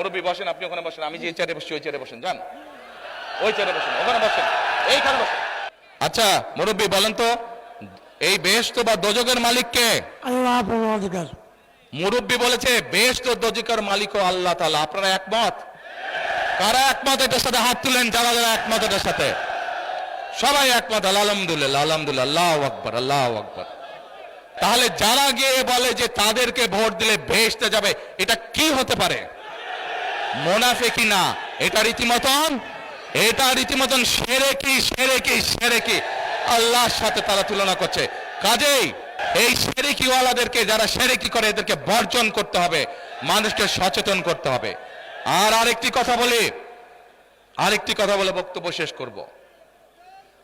মুরব্বী বসেন আপনি ওখানে বসেন আমি যে চেয়ারে বসছি ওই চেয়ারে বসেন যান। ওই চেয়ারে বসেন ওখানে বসেন এইখানে বসেন। আচ্ছা মুরব্বী বলেন তো এই বেহেশত বা দোজকের মালিক কে? আল্লাহ পরমাধিকার মুরব্বী বলেছে বেহেশত দোজকের মালিক ও আল্লাহ তাআলা আপনারা একমত? কারা একমত এটার সাথে হাত তুলেন? যারা যারা একমত এটার সাথে? সবাই একমত আলহামদুলিল্লাহ আলহামদুলিল্লাহ আল্লাহ আকবর আল্লাহ আকবর। তাহলে যারা গিয়ে বলে যে তাদেরকে ভোট দিলে ভেস্তে যাবে এটা কি হতে পারে? মোনাফে কি না? এটা রীতিমতন? এটা রীতিমতন সেরে কি সেরে কি সেরে কি? আল্লাহর সাথে তারা তুলনা করছে। কাজেই এই সেরেকিওয়ালাদেরকে, যারা সেরেকি করে, এদেরকে বর্জন করতে হবে, মানুষকে সচেতন করতে হবে। আর আরেকটি কথা বলি, আরেকটি কথা বলে বক্তব্য শেষ করব।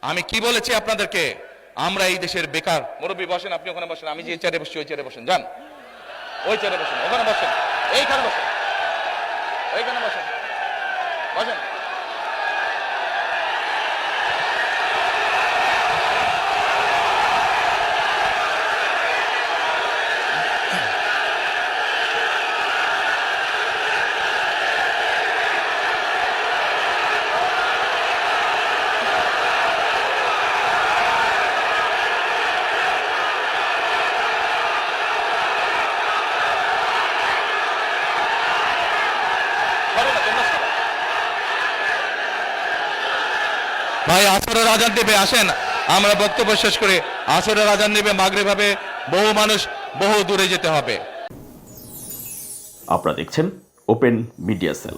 আমি কি বলেছি আপনাদেরকে? আমরা এই দেশের বেকার। মুরব্বী, বসেন, আপনি ওখানে বসেন। আমি যে চেয়ারে বসছি, ওই চেয়ারে বসেন। যান। ওই চেয়ারে বসেন, ওখানে বসেন। এইখানে বসেন। ওইখানে বসেন। বসেন। ভাই, আসরের আজান দেবে, আসেন। আমরা বক্তব্য শেষ করে। আসরের আজান দেবে মাগরে ভাবে বহু মানুষ বহু দূরে যেতে হবে। আপনারা দেখছেন ওপেন মিডিয়া সেল